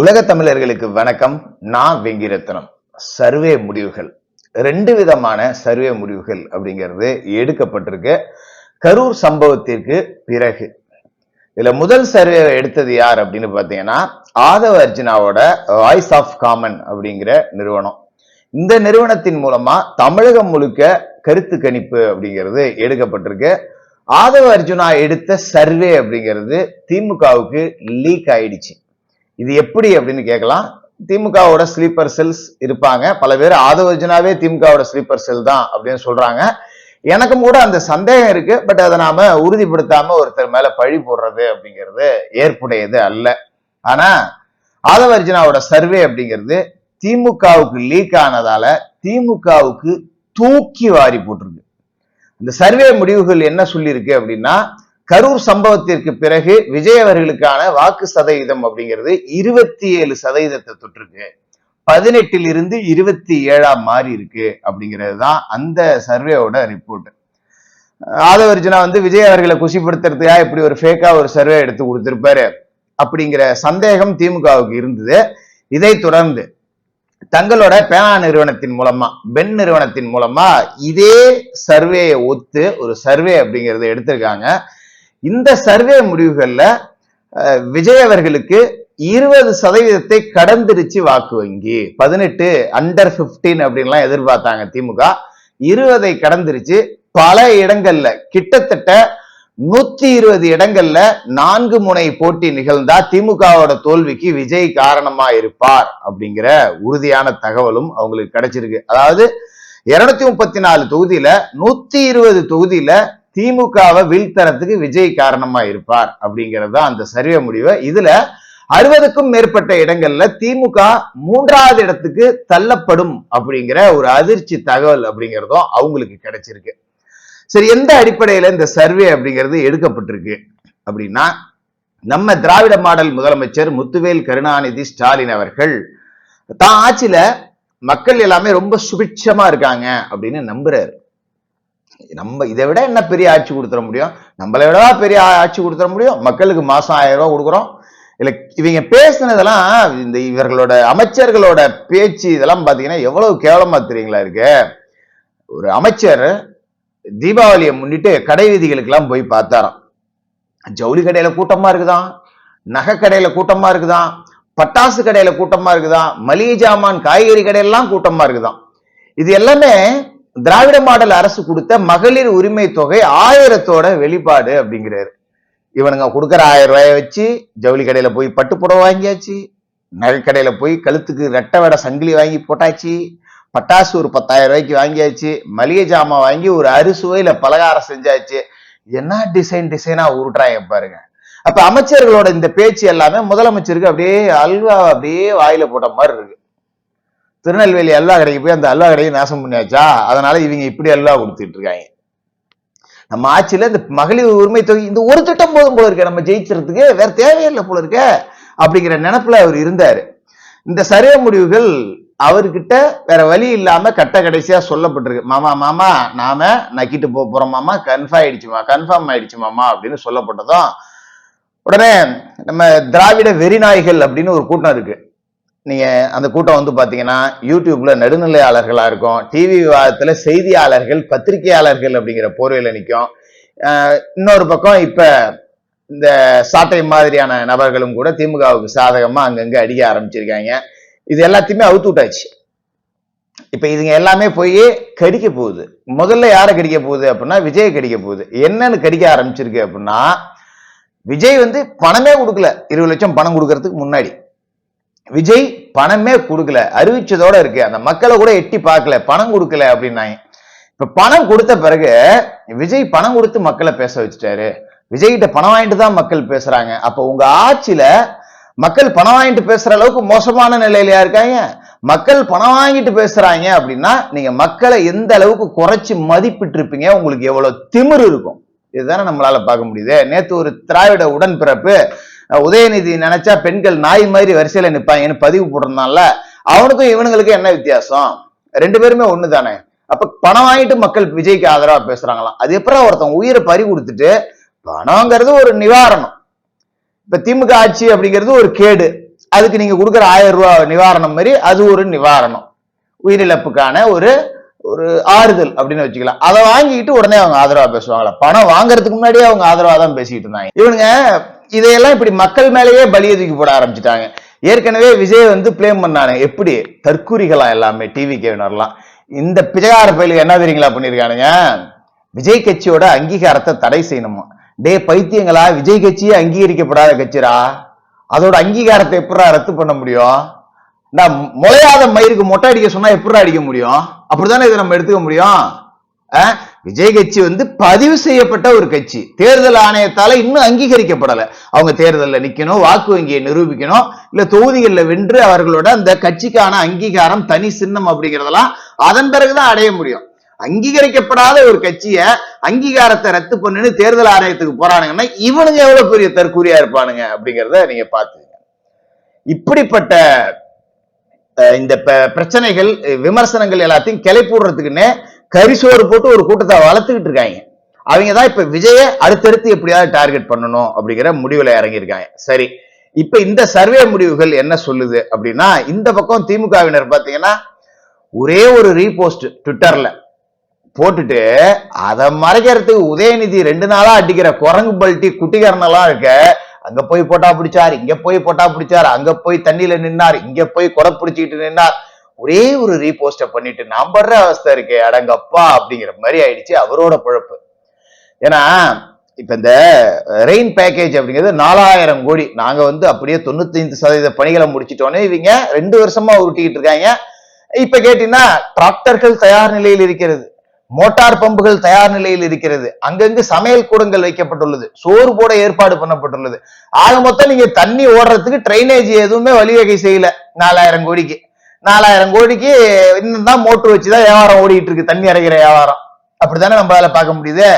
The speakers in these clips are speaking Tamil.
உலக தமிழர்களுக்கு வணக்கம். நான் வெங்கிரத்னம். சர்வே முடிவுகள். ரெண்டு விதமான சர்வே முடிவுகள் அப்படிங்கிறது எடுக்கப்பட்டிருக்கு. கரூர் சம்பவத்திற்கு பிறகு. இதுல முதல் சர்வே எடுத்தது யார் அப்படின்னு பாத்தீங்கன்னா ஆதவ அர்ஜுனாவோட வாய்ஸ் ஆஃப் காமன் அப்படிங்கிற நிறுவனம். இந்த நிறுவனத்தின் மூலமா தமிழகம் முழுக்க கருத்து கணிப்பு அப்படிங்கிறது எடுக்கப்பட்டிருக்கு. ஆதவ அர்ஜுனா எடுத்த சர்வே அப்படிங்கிறது திமுகவுக்கு லீக் ஆயிடுச்சு. இது எப்படி அப்படின்னு கேட்கலாம். திமுகவோட ஸ்லீப்பர் செல்ஸ் இருப்பாங்க. பல பேர் ஆதவர்ஜனாவே திமுகவோட ஸ்லீப்பர் செல் தான் அப்படின்னு சொல்றாங்க. எனக்கும் கூட அந்த சந்தேகம் இருக்கு. பட் அதை நாம உறுதிப்படுத்தாம ஒருத்தர் மேல பழி போடுறது அப்படிங்கிறது ஏற்புடையது அல்ல. ஆனா ஆதவர்ஜனாவோட சர்வே அப்படிங்கிறது திமுகவுக்கு லீக் ஆனதால திமுகவுக்கு தூக்கி வாரி போட்டிருக்கு. இந்த சர்வே முடிவுகள் என்ன சொல்லியிருக்கு அப்படின்னா கரூர் சம்பவத்திற்கு பிறகு விஜய் அவர்களுக்கான வாக்கு சதவீதம் அப்படிங்கிறது இருபத்தி ஏழு சதவீதத்தை தொற்றுருக்கு பதினெட்டில் இருந்து இருபத்தி ஏழா மாறி இருக்கு அப்படிங்கிறது தான் அந்த சர்வேவோட ரிப்போர்ட் ஆதவர்ஜுனா வந்து விஜய் அவர்களை குஷிப்படுத்துறதுக்காக இப்படி ஒரு ஃபேக்கா ஒரு சர்வே எடுத்து கொடுத்திருப்பாரு அப்படிங்கிற சந்தேகம் திமுகவுக்கு இருந்தது. இதை தொடர்ந்து தங்களோட பேனா நிறுவனத்தின் மூலமா பென் நிறுவனத்தின் மூலமா இதே சர்வேயை ஒத்து ஒரு சர்வே அப்படிங்கறத எடுத்திருக்காங்க. இந்த சர்வே முடிவுகள்ல விஜய் அவர்களுக்கு இருபது சதவீதத்தை கடந்துருச்சு வாக்கு வங்கி. பதினெட்டு அண்டர் பிப்டீன் அப்படின்லாம் எதிர்பார்த்தாங்க திமுக. இருபதை கடந்துருச்சு. பல இடங்கள்ல கிட்டத்தட்ட நூத்தி இருபது இடங்கள்ல நான்கு முனை போட்டி நிகழ்ந்தா திமுகவோட தோல்விக்கு விஜய் காரணமா இருப்பார் அப்படிங்கிற உறுதியான தகவலும் அவங்களுக்கு கிடைச்சிருக்கு. அதாவது இருநூத்தி முப்பத்தி நாலு தொகுதியில நூத்தி இருபது தொகுதியில திமுகவை வீழ்த்தரத்துக்கு விஜய் காரணமா இருப்பார் அப்படிங்கிறது தான் அந்த சர்வே முடிவு. இதுல அறுபதுக்கும் மேற்பட்ட இடங்கள்ல திமுக மூன்றாவது இடத்துக்கு தள்ளப்படும் அப்படிங்கிற ஒரு அதிர்ச்சி தகவல் அப்படிங்கிறதும் அவங்களுக்கு கிடைச்சிருக்கு. சரி எந்த அடிப்படையில இந்த சர்வே அப்படிங்கிறது எடுக்கப்பட்டிருக்கு அப்படின்னா நம்ம திராவிட மாடல் முதலமைச்சர் முத்துவேல் கருணாநிதி ஸ்டாலின் அவர்கள் தான் ஆட்சியில மக்கள் எல்லாமே ரொம்ப சுபிட்சமா இருக்காங்க அப்படின்னு நம்புறாரு. நம்ம இதை விட என்ன பெரிய ஆட்சி கொடுத்துட முடியும்? நம்மளை விட பெரிய ஆட்சி கொடுத்துட முடியும்? மக்களுக்கு மாசம் ஆயிரம் ரூபா கொடுக்குறோம். இல்லை இவங்க பேசுனதெல்லாம் இந்த இவர்களோட அமைச்சர்களோட பேச்சு இதெல்லாம் பாத்தீங்கன்னா எவ்வளவு கேவலமா தெரியுங்களா இருக்கு? ஒரு அமைச்சர் தீபாவளியை முன்னிட்டு கடை வீதிகளுக்கெல்லாம் போய் பார்த்தாராம். ஜவுளி கடையில கூட்டமா இருக்குதான் நகை கடையில கூட்டமா இருக்குதான் பட்டாசு கடையில கூட்டமா இருக்குதான் மளிகை ஜாமான் காய்கறி கடையெல்லாம் கூட்டமா இருக்குதான். இது எல்லாமே திராவிட மாடல் அரசு கொடுத்த மகளிர் உரிமை தொகை ஆயிரத்தோட வெளிப்பாடு அப்படிங்கிறாரு. இவனுங்க கொடுக்குற ஆயிரம் ரூபாய வச்சு ஜவுளி கடையில போய் பட்டு புடவை வாங்கியாச்சு நகை கடையில போய் கழுத்துக்கு ரெட்டை வடை சங்கிலி வாங்கி போட்டாச்சு பட்டாசு ஒரு பத்தாயிரம் ரூபாய்க்கு வாங்கியாச்சு மளிகை ஜாமான் வாங்கி ஒரு அறுசுவையில பலகாரம் செஞ்சாச்சு. என்ன டிசைன் டிசைனா உருட்டுறாங்க பாருங்க. அப்ப அமைச்சர்களோட இந்த பேச்சு எல்லாமே முதலமைச்சருக்கு அப்படியே அல்வா அப்படியே வாயில போட்ட மாதிரி இருக்கு. திருநெல்வேலி அல்லா கடைக்கு போய் அந்த அல்லா கடையை நாசம் பண்ணியாச்சா? அதனால இவங்க இப்படி அல்லா கொடுத்துட்டு இருக்காங்க. நம்ம ஆட்சியில இந்த மகளிர் உரிமை தொகை இந்த ஒரு திட்டம் போதும் போல இருக்க நம்ம ஜெயிக்கிறதுக்கு வேற தேவையில்லை போல இருக்க அப்படிங்கிற நினப்புல அவர் இருந்தாரு. இந்த சர்வே முடிவுகள் அவர்கிட்ட வேற வழி இல்லாம கட்ட கடைசியா சொல்லப்பட்டிருக்கு. மாமா மாமா நாம நக்கிட்டு போக போறோம் மாமா கன்ஃபார்ம் ஆயிடுச்சுமா கன்ஃபார்ம் ஆயிடுச்சு மாமா அப்படின்னு சொல்லப்பட்டதும் உடனே நம்ம திராவிட வெறிநாய்கள் அப்படின்னு ஒரு கூட்டம் இருக்கு. நீங்கள் அந்த கூட்டம் வந்து பார்த்தீங்கன்னா யூடியூப்பில் நடுநிலையாளர்களாக இருக்கும் டிவி விவாதத்தில் செய்தியாளர்கள் பத்திரிகையாளர்கள் அப்படிங்கிற போர்வையில் நிற்கும் இன்னொரு பக்கம் இப்போ இந்த சாட்டை மாதிரியான நபர்களும் கூட திமுகவுக்கு சாதகமாக அங்கங்கே அடிக்க ஆரம்பிச்சிருக்காங்க. இது எல்லாத்தையுமே அவுத்து விட்டாச்சு. இப்போ இதுங்க எல்லாமே போய் கடிக்க போகுது. முதல்ல யாரை கடிக்க போகுது அப்படின்னா விஜய் கடிக்க போகுது. என்னன்னு கடிக்க ஆரம்பிச்சிருக்கு அப்படின்னா விஜய் வந்து பணமே கொடுக்கல. இருபது லட்சம் பணம் கொடுக்கறதுக்கு முன்னாடி. விஜய் பணமே கொடுக்கல. அறிவிச்சதோட இருக்கு. அந்த மக்களை கூட எட்டி பார்க்கல. பணம் கொடுக்கல அப்படின்னாங்க. இப்ப பணம் கொடுத்த பிறகு விஜய் பணம் கொடுத்து மக்களை பேச வச்சுட்டாரு. விஜய் கிட்ட பணம் வாங்கிட்டு தான் மக்கள் பேசுறாங்க. அப்ப உங்க ஆட்சியில மக்கள் பணம் வாங்கிட்டு பேசுற அளவுக்கு மோசமான நிலையிலயா இருக்காங்க? மக்கள் பணம் வாங்கிட்டு பேசுறாங்க அப்படின்னா நீங்க மக்களை எந்த அளவுக்கு குறைச்சு மதிப்பிட்டு இருப்பீங்க உங்களுக்கு எவ்வளவு திமிரு இருக்கும். இதுதானே நம்மளால பார்க்க முடியுது. நேத்து ஒரு திராவிட உடன்பிறப்பு உதயநிதி நினைச்சா பெண்கள் நாய் மாதிரி வரிசையில நிப்பாங்கன்னு பதிவு போட்டிருந்தான்ல அவனுக்கும் இவனுங்களுக்கும் என்ன வித்தியாசம்? ரெண்டு பேருமே ஒண்ணு தானே அப்ப பணம் வாங்கிட்டு மக்கள் விஜய்க்கு ஆதரவா பேசுறாங்களாம். அது எப்பறம் ஒருத்தன் உயிரை பறி கொடுத்துட்டு பணங்கிறது ஒரு நிவாரணம். இப்ப திமுக ஆட்சி அப்படிங்கிறது ஒரு கேடு. அதுக்கு நீங்க கொடுக்குற ஆயிரம் ரூபாய் நிவாரணம் மாதிரி அது ஒரு நிவாரணம். உயிரிழப்புக்கான ஒரு ஒரு ஆறுதல் அப்படின்னு வச்சுக்கலாம். அதை வாங்கிட்டு உடனே அவங்க ஆதரவா பேசுவாங்களா? பணம் வாங்குறதுக்கு முன்னாடியே அவங்க ஆதரவா தான் பேசிட்டு இருந்தாங்க. இவனுங்க இதையெல்லாம் இப்படி மக்கள் மேலேயே பலிய தூக்கி போட ஆரம்பிச்சிட்டாங்க. ஏற்கனவே விஜய் வந்து பிளேம் பண்ணாங்க எப்படி? தற்கூரிகளா எல்லாமே டிவி கேவினர்லாம் இந்த பிஜகார பயிலுக்கு என்ன தெரியுங்களா பண்ணிருக்கானுங்க விஜய் கட்சியோட அங்கீகாரத்தை தடை செய்யணுமா? டே பைத்தியங்களா? விஜய் கட்சியே அங்கீகரிக்கப்படாத கட்சிரா அதோட அங்கீகாரத்தை எப்படா ரத்து பண்ண முடியும்? நான் முளையாத மயிருக்கு மொட்டை அடிக்க சொன்னா எப்படி அடிக்க முடியும்? அப்படித்தானே இதை நம்ம எடுத்துக்க முடியும்? விஜய் கட்சி வந்து பதிவு செய்யப்பட்ட ஒரு கட்சி. தேர்தல் ஆணையத்தால இன்னும் அங்கீகரிக்கப்படல. அவங்க தேர்தலில் நிக்கணும் வாக்கு வங்கியை நிரூபிக்கணும் இல்ல தொகுதிகளில் வென்று அவர்களோட அந்த கட்சிக்கான அங்கீகாரம் தனி சின்னம் அப்படிங்கறதெல்லாம் அதன் பிறகுதான் அடைய முடியும். அங்கீகரிக்கப்படாத ஒரு கட்சிய அங்கீகாரத்தை ரத்து பண்ணுன்னு தேர்தல் ஆணையத்துக்கு போறானுங்கன்னா இவனுங்க எவ்வளவு பெரிய தற்கூரியா இருப்பானுங்க அப்படிங்கறத நீங்க பாத்துங்க இப்படிப்பட்ட இந்த ப- பிரச்சனைகள் விமர்சனங்கள் எல்லாத்தையும் கிளைப்பூடுறதுக்குன்னு கரிசோறு போட்டு ஒரு கூட்டத்தை வளர்த்துக்கிட்டு இருக்காங்க. அவங்க தான் இப்ப விஜய அடுத்தடுத்து எப்படியாவது டார்கெட் பண்ணணும் அப்படிங்கிற முடிவுல இறங்கியிருக்காங்க. சரி இப்ப இந்த சர்வே முடிவுகள் என்ன சொல்லுது அப்படின்னா இந்த பக்கம் திமுகவினர் பாத்தீங்கன்னா ஒரே ஒரு ரீபோஸ்ட் ட்விட்டர்ல போட்டுட்டு அதை மறைக்கிறதுக்கு உதயநிதி ரெண்டு நாளா அடிக்கிற குரங்கு பல்ட்டி குட்டிகரணெல்லாம் இருக்க அங்க போய் போட்டா பிடிச்சார் இங்க போய் போட்டா பிடிச்சார் அங்க போய் தண்ணியில நின்னார் இங்க போய் கொடை பிடிச்சிக்கிட்டு நின்னார். ஒரே ஒரு ரீபோஸ்ட பண்ணிட்டு நான் படுற அவஸ்தை இருக்கே அடங்கப்பா அப்படிங்கிற மாதிரி ஆயிடுச்சு அவரோட பொழப்பு. ஏன்னா இப்ப இந்த ரெயின் பேக்கேஜ் அப்படிங்கிறது நாலாயிரம் கோடி. நாங்க வந்து அப்படியே தொண்ணூத்தைந்து சதவீத பணிகளை முடிச்சிட்டோன்னே இவங்க ரெண்டு வருஷமா உருட்டிக்கிட்டு இருக்காங்க. இப்ப கேட்டீங்கன்னா டிராக்டர்கள் தயார் நிலையில் இருக்கிறது. மோட்டார் பம்புகள் தயார் நிலையில் இருக்கிறது. அங்கங்கு சமையல் கூடங்கள் வைக்கப்பட்டுள்ளது. சோறு போட ஏற்பாடு பண்ணப்பட்டுள்ளது. ஆக மொத்தம் நீங்க தண்ணி ஓடுறதுக்கு ட்ரைனேஜ் எதுவுமே வழிவகை செய்யல. நாலாயிரம் கோடிக்கு. நாலாயிரம் கோடிக்கு இன்னும் தான் மோட்டர் வச்சுதான் வியாபாரம் ஓடிட்டு இருக்கு தண்ணி அரைகிற வியாபாரம். அப்படித்தானே நம்ம அதில் பார்க்க முடியுது?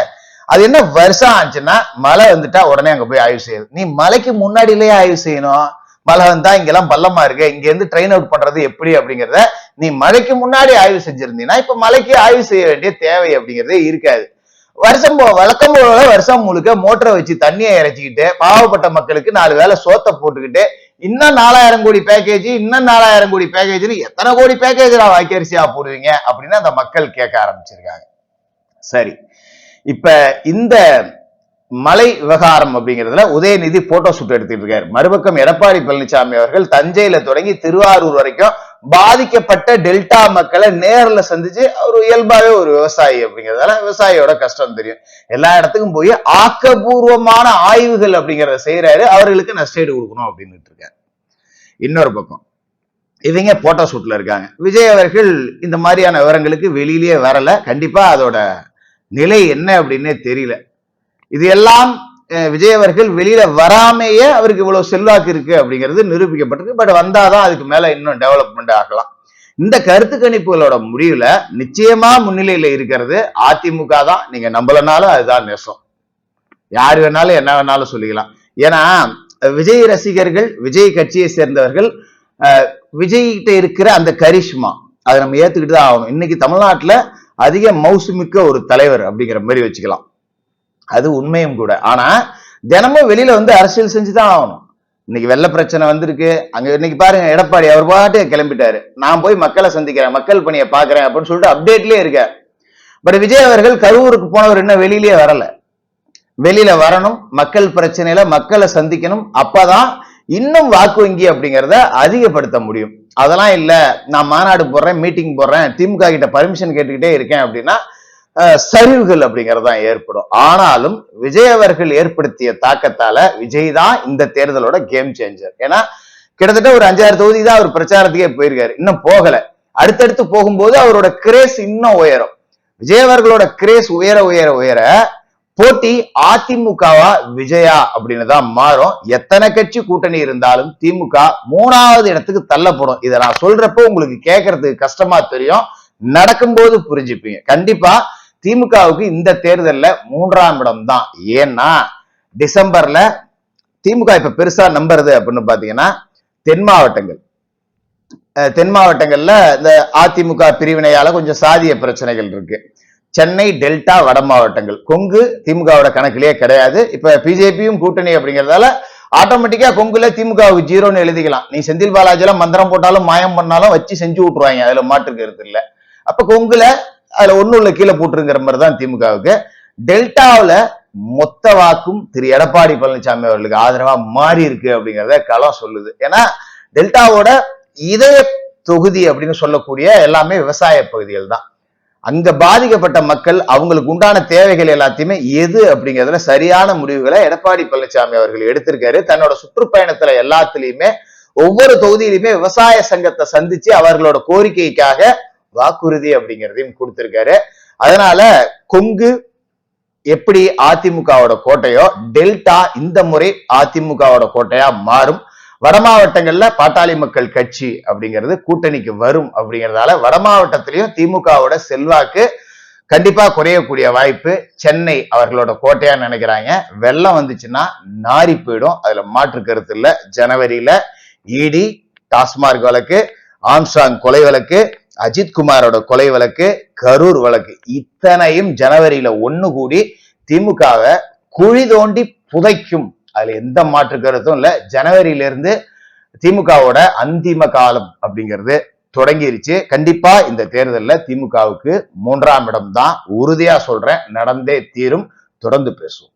அது என்ன வருஷம் ஆச்சுன்னா மழை வந்துட்டா உடனே அங்க போய் ஆய்வு செய்யுது நீ மலைக்கு முன்னாடியிலேயே ஆய்வு செய்யணும். மழை வந்தா இங்கெல்லாம் பள்ளமா இருக்கு. இங்க இருந்து ட்ரெயின் அவுட் பண்றது எப்படி அப்படிங்கிறத நீ மழைக்கு முன்னாடி ஆய்வு செஞ்சிருந்தீங்கன்னா இப்ப மலைக்கு ஆய்வு செய்ய வேண்டிய தேவை அப்படிங்கறதே இருக்காது. வருஷம் போ வழக்கம் போல வருஷம் முழுக்க மோட்டரை வச்சு தண்ணியை இறைச்சிக்கிட்டு பாவப்பட்ட மக்களுக்கு நாலு வேளை சோத்தை போட்டுக்கிட்டு இன்னும் நாலாயிரம் கோடி பேக்கேஜ் இன்னும் நாலாயிரம் கோடி பேக்கேஜ்னு எத்தனை கோடி பேக்கேஜ் நான் வாய்க்கரிசியா போடுவீங்க அப்படின்னு அந்த மக்கள் கேட்க ஆரம்பிச்சிருக்காங்க. சரி. இப்ப இந்த மலை விவகாரம் அப்படிங்கிறதுல உதயநிதி போட்டோ ஷூட் எடுத்துட்டு இருக்காரு. மறுபக்கம் எடப்பாடி பழனிசாமி அவர்கள் தஞ்சையில தொடங்கி திருவாரூர் வரைக்கும் பாதிக்கப்பட்ட டெல்டா மக்களை நேர்ல சந்திச்சு அவர் இயல்பாவே ஒரு விவசாயி அப்படிங்கிறதால விவசாயியோட கஷ்டம் தெரியும். எல்லா இடத்துக்கும் போய் ஆக்கப்பூர்வமான ஆய்வுகள் அப்படிங்கிறத செய்யறாரு அவர்களுக்கு நஷ்டஈடு கொடுக்கணும் அப்படின்னு இருக்காரு. இன்னொரு பக்கம் இவங்க போட்டோ ஷூட்ல இருக்காங்க. விஜய் அவர்கள் இந்த மாதிரியான விவரங்களுக்கு வெளியிலேயே வரல. கண்டிப்பா அதோட நிலை என்ன அப்படின்னே தெரியல. இது எல்லாம் விஜய் அவர்கள் வெளியில வராமையே அவருக்கு இவ்வளவு செல்வாக்கு இருக்கு அப்படிங்கிறது நிரூபிக்கப்பட்டிருக்கு. பட் வந்தாதான் அதுக்கு மேல இன்னும் டெவலப்மெண்ட் ஆகலாம். இந்த கருத்து கணிப்புகளோட முடிவுல நிச்சயமா முன்னிலையில இருக்கிறது அதிமுக தான். நீங்க நம்பலனாலும் அதுதான் நெசம். யார் வேணாலும் என்ன வேணாலும் சொல்லிக்கலாம். ஏன்னா விஜய் ரசிகர்கள் விஜய் கட்சியை சேர்ந்தவர்கள் விஜய்கிட்ட இருக்கிற அந்த கரிஷ்மா அதை நம்ம ஏத்துக்கிட்டு தான் ஆகணும். இன்னைக்கு தமிழ்நாட்டுல அதிக மௌசுமிக்க ஒரு தலைவர் அப்படிங்கிற மாதிரி வச்சுக்கலாம். அது உண்மையும் கூட. ஆனா தினமும் வெளியில வந்து அரசியல் செஞ்சுதான் ஆகணும். இன்னைக்கு வெள்ள பிரச்சனை வந்திருக்கு. அங்க இன்னைக்கு பாருங்க எடப்பாடி அவர் பாட்டு கிளம்பிட்டாரு. நான் போய் மக்களை சந்திக்கிறேன் மக்கள் பணியை பாக்குறேன் அப்படின்னு சொல்லிட்டு அப்டேட்லயே இருக்கார். பட் விஜய் அவர்கள் கரூருக்கு போனவர் இன்னும் வெளியிலேயே வரல. வெளியில வரணும் மக்கள் பிரச்சனையில மக்களை சந்திக்கணும். அப்பதான் இன்னும் வாக்கு வங்கி அப்படிங்கிறத அதிகப்படுத்த முடியும். அதெல்லாம் இல்ல நான் மாநாடு போடுறேன் மீட்டிங் போடுறேன் திமுக கிட்ட பர்மிஷன் கேட்டுக்கிட்டே இருக்கேன் அப்படின்னா சரிவுகள் அப்படிங்கிறது தான் ஏற்படும். ஆனாலும் விஜய் அவர்கள் ஏற்படுத்திய தாக்கத்தால விஜய் தான் இந்த தேர்தலோட கேம் சேஞ்சர் ஏன்னா கிட்டத்தட்ட ஒரு அஞ்சாறு தொகுதி தான் அவர் பிரச்சாரத்துக்கே போயிருக்காரு. இன்னும் போகல. அடுத்தடுத்து போகும்போது அவரோட கிரேஸ் இன்னும் உயரும். விஜய் அவர்களோட கிரேஸ் உயர உயர உயர போட்டி அதிமுகவா விஜயா அப்படின்னு தான் மாறும். எத்தனை கட்சி கூட்டணி இருந்தாலும் திமுக மூணாவது இடத்துக்கு தள்ளப்படும். இதை நான் சொல்றப்போ உங்களுக்கு கேட்கறதுக்கு கஷ்டமா தெரியும். நடக்கும்போது புரிஞ்சுப்பீங்க. கண்டிப்பா திமுகவுக்கு இந்த தேர்தலில் மூன்றாம் இடம் தான் ஏன்னா டிசம்பர்ல திமுக இப்ப பெருசா நம்புறது அப்படின்னு பாத்தீங்கன்னா தென் மாவட்டங்கள். தென் மாவட்டங்கள்ல இந்த அதிமுக பிரிவினையால கொஞ்சம் சாதிய பிரச்சனைகள் இருக்கு. சென்னை டெல்டா வட மாவட்டங்கள். கொங்கு திமுகவோட கணக்கிலேயே கிடையாது. இப்ப பிஜேபியும் கூட்டணி அப்படிங்கிறதால ஆட்டோமேட்டிக்கா கொங்குல திமுகவுக்கு ஜீரோன்னு எழுதிக்கலாம். நீ செந்தில் பாலாஜி எல்லாம் மந்திரம் போட்டாலும் மாயம் பண்ணாலும் வச்சு செஞ்சு விட்டுருவாங்க. அதுல மாற்றுக்கிறது இல்ல. அப்ப கொங்குல அதுல ஒண்ணு உள்ள கீழே போட்டுருங்கிற மாதிரி தான் திமுகவுக்கு. டெல்டாவுல மொத்த வாக்கும் திரு. எடப்பாடி பழனிசாமி அவர்களுக்கு ஆதரவா மாறி இருக்கு அப்படிங்கறத களம் சொல்லுது. ஏன்னா டெல்டாவோட இதய தொகுதி அப்படின்னு சொல்லக்கூடிய எல்லாமே விவசாய பகுதிகள் தான். அங்க பாதிக்கப்பட்ட மக்கள் அவங்களுக்கு உண்டான தேவைகள் எல்லாத்தையுமே எது அப்படிங்கிறதுல சரியான முடிவுகளை எடப்பாடி பழனிசாமி அவர்கள் எடுத்திருக்காரு. தன்னோட சுற்றுப்பயணத்துல எல்லாத்துலயுமே ஒவ்வொரு தொகுதியிலுமே விவசாய சங்கத்தை சந்திச்சு அவர்களோட கோரிக்கைக்காக வாக்குறுதி அப்படிங்கிறதையும் கொடுத்திருக்காரு. அதனால கொங்கு எப்படி அதிமுகவோட கோட்டையோ டெல்டா இந்த முறை அதிமுகவோட கோட்டையா மாறும். வட மாவட்டங்கள்ல பாட்டாளி மக்கள் கட்சி அப்படிங்கிறது கூட்டணிக்கு வரும் அப்படிங்கிறதால வட மாவட்டத்திலையும் திமுகவோட செல்வாக்கு கண்டிப்பா குறையக்கூடிய வாய்ப்பு. சென்னை அவர்களோட கோட்டையா நினைக்கிறாங்க. வெள்ளம் வந்துச்சுன்னா நாரி போயிடும். அதுல மாற்று கருத்து இல்ல. ஜனவரியில இடி டாஸ்மார்க் வழக்கு ஆம்ஸ்டாங் கொலை வழக்கு அஜித் குமாரோட கொலை வழக்கு கரூர் வழக்கு. இத்தனையும் ஜனவரியில ஒண்ணு கூடி திமுகவை குழி தோண்டி புதைக்கும். அதுல எந்த மாற்று கருத்தும் இல்ல. ஜனவரியிலிருந்து திமுகவோட அந்திம காலம் அப்படிங்கிறது தொடங்கிருச்சு. கண்டிப்பா இந்த தேர்தலில் திமுகவுக்கு மூன்றாம் இடம் தான் உறுதியா சொல்றேன். நடந்தே தீரும். தொடர்ந்து பேசுவோம்.